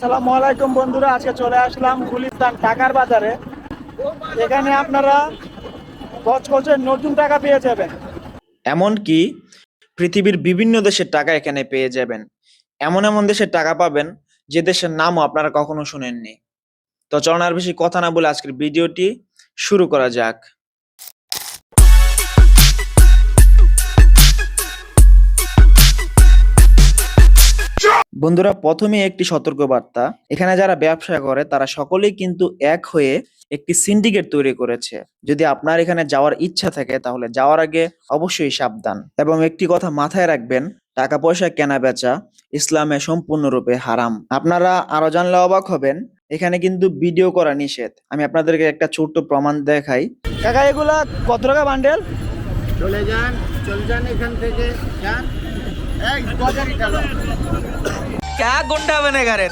আসসালামু আলাইকুম বন্ধুরা, আজকে চলে আসলাম গুলিস্তান টাকার বাজারে। এখানে আপনারা কচকচের নতুন টাকা পেয়ে যাবেন। এমনকি পৃথিবীর বিভিন্ন দেশের টাকা এখানে পেয়ে যাবেন। এমন এমন দেশের টাকা পাবেন, যে দেশের নামও আপনারা কখনো শুনেননি। তো চলুন আর বেশি কথা না বলে আজকের ভিডিওটি শুরু করা যাক। বন্ধুরা প্রথমে একটি সতর্কবার্তা। এখানে যারা ব্যবসা করে, তারা সকলেই কিন্তু এক হয়ে একটি সিন্ডিকেট তৈরি করেছে। যদি আপনার এখানে যাওয়ার ইচ্ছা থাকে, তাহলে যাওয়ার আগে অবশ্যই সাবধান। এবং একটি কথা মাথায় রাখবেন টাকা পয়সা কেনা বেচা ইসলামে সম্পূর্ণরূপে হারাম। আপনারা আরও জানলে অবাক হবেন, এখানে কিন্তু ভিডিও করা নিষেধ। আমি আপনাদেরকে একটা ছোট্ট প্রমাণ দেখাই। কাকা, এগুলা কত টাকা বান্ডেল চলে যান চলে যান এখান থেকে, যান। বাজারে গেল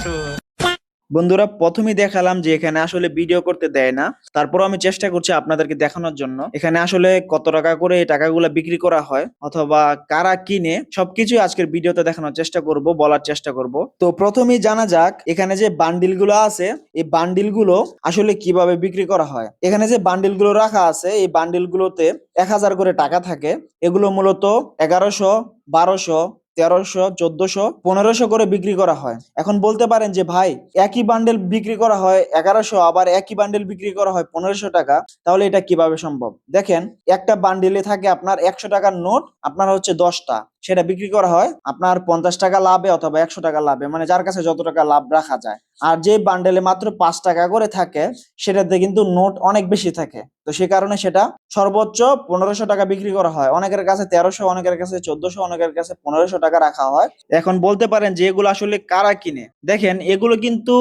বন্ধুরা, প্রথমেই দেখালাম যে এখানে আসলে ভিডিও করতে দেয় না। তারপর আমি চেষ্টা করছি আপনাদেরকে দেখানোর জন্য। এখানে আসলে কত টাকা করে এই টাকাগুলো বিক্রি করা হয় অথবা কারা কিনে সবকিছু আজকের ভিডিওতে দেখানোর চেষ্টা করব, বলার চেষ্টা করব। তো প্রথমেই জানা যাক, এখানে যে বান্ডিলগুলো আছে, এই বান্ডিলগুলো আসলে কীভাবে বিক্রি করা হয়? এখানে যে বান্ডিলগুলো রাখা আছে, এই বান্ডিল গুলোতে এক হাজার করে টাকা থাকে। এগুলো মূলত এগারোশো, বারোশো তেরোশো, চোদ্দশো, পনেরোশো করে বিক্রি করা হয়। এখন বলতে পারেন যে, ভাই, একই বান্ডেল বিক্রি করা হয় এগারোশো, আবার একই বান্ডেল বিক্রি করা হয় পনেরোশো টাকা, তাহলে এটা কীভাবে সম্ভব? দেখেন, একটা বান্ডিলে থাকে আপনার একশো টাকার নোট, আপনার হচ্ছে দশটা। সেটা বিক্রি করা হয় আপনার পঞ্চাশ টাকা লাভে অথবা একশো টাকা লাভে মানে যার কাছে যত টাকা লাভ রাখা যায়। আর যে বান্ডেলে মাত্র পাঁচ টাকা করে থাকে, সেটাতে কিন্তু নোট অনেক বেশি থাকে। তো সে কারণে সেটা সর্বোচ্চ পনেরোশো টাকা বিক্রি করা হয়। অনেকের কাছে তেরোশো, অনেকের কাছে চোদ্দশো, অনেকের কাছে পনেরোশো টাকা রাখা হয়। এখন বলতে পারেন যে এগুলো আসলে কারা কিনে? দেখেন, এগুলো কিন্তু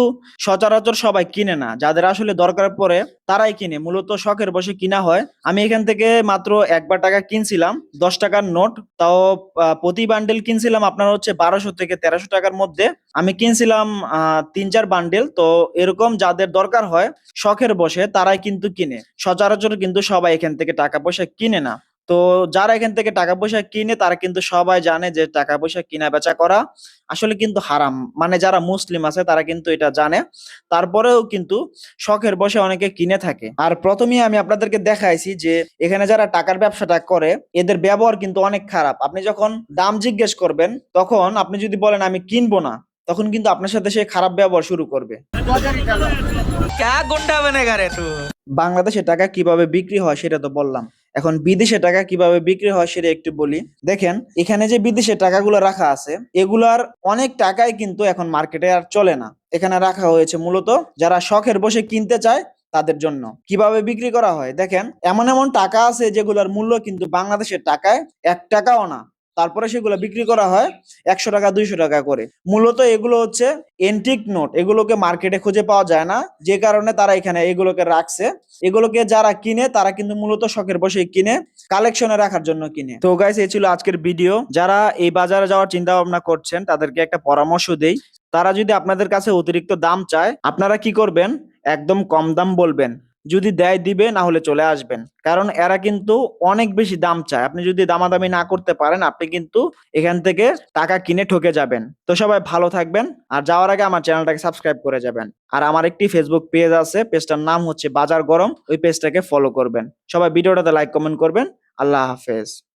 সচরাচর সবাই কিনে না। যাদের আসলে দরকার পড়ে তারাই কিনে। মূলত শখের বসে কিনা হয়। আমি এখান থেকে মাত্র একবার টাকা কিনছিলাম, দশ টাকার নোট। তাও প্রতি বান্ডেল কিনছিলাম আপনার হচ্ছে বারোশো থেকে তেরোশো টাকার মধ্যে। আমি কিনছিলাম তিন চার বান্ডেল তো এরকম যাদের দরকার হয়, শখের বসে, তারাই কিন্তু কিনে। সচরাচর কিন্তু সবাই এখান থেকে টাকা পয়সা কিনে না। তো যারা এখান থেকে টাকা পয়সা কিনে, তারা কিন্তু সবাই জানে যে টাকা পয়সা কিনা বেচা করা আসলে কিন্তু হারাম। মানে যারা মুসলিম আছে, তারা কিন্তু এটা জানে। তারপরেও কিন্তু শখের বসে অনেকে কিনে থাকে। আর প্রথমেই আমি আপনাদেরকে দেখাইছি যে, এখানে যারা টাকার ব্যবসাটা করে, এদের ব্যবহার কিন্তু অনেক খারাপ। আপনি যখন দাম জিজ্ঞেস করবেন, তখন আপনি যদি বলেন, আমি কিনবো না তখন কিন্তু আপনার সাথে সে খারাপ ব্যবহার শুরু করবে। বাংলাদেশে টাকা কীভাবে বিক্রি হয় সেটা তো বললাম। এখন বিদেশে টাকা কীভাবে বিক্রি হয় সেটা একটু বলি। দেখেন এখানে যে বিদেশে টাকাগুলো রাখা আছে এগুলার অনেক টাকাই কিন্তু এখন মার্কেটে আর চলে না। এখানে রাখা হয়েছে মূলত যারা শখের বসে কিনতে চায় তাদের জন্য। কীভাবে বিক্রি করা হয়? দেখেন এমন এমন টাকা আছে যেগুলোর মূল্য কিন্তু বাংলাদেশের টাকায় এক টাকাও না। তারপরে সেগুলো বিক্রি করা হয় একশো টাকা, দুইশো টাকা করে। মূলত এগুলো হচ্ছে এন্টিক নোট এগুলোকে মার্কেটে খুঁজে পাওয়া যায় না। যে কারণে তারা এখানে এগুলোকে রাখছে। এগুলোকে যারা কিনে, তারা কিন্তু মূলত শখের বসে কিনে কালেকশনে রাখার জন্য কিনে। তো গাইস এই ছিল আজকের ভিডিও যারা এই বাজারে যাওয়ার চিন্তা ভাবনা করছেন, তাদেরকে একটা পরামর্শ দেই। তারা যদি আপনাদের কাছে অতিরিক্ত দাম চায়, আপনারা কি করবেন? একদম কম দাম বলবেন। যদি দেয় দিবে, না হলে চলে আসবেন। কারণ এরা কিন্তু অনেক বেশি দাম চায়। আপনি যদি দামাদামি না করতে পারেন, আপনি কিন্তু এখান থেকে টাকা কিনে ঠকে যাবেন। তো সবাই ভালো থাকবেন, আর যাওয়ার আগে আমার চ্যানেলটাকে সাবস্ক্রাইব করে যাবেন। আর আমার একটি ফেসবুক পেজ আছে, পেজটার নাম হচ্ছে বাজার গরম, ওই পেজটাকে ফলো করবেন। সবাই ভিডিওটাতে লাইক কমেন্ট করবেন। আল্লাহ হাফেজ।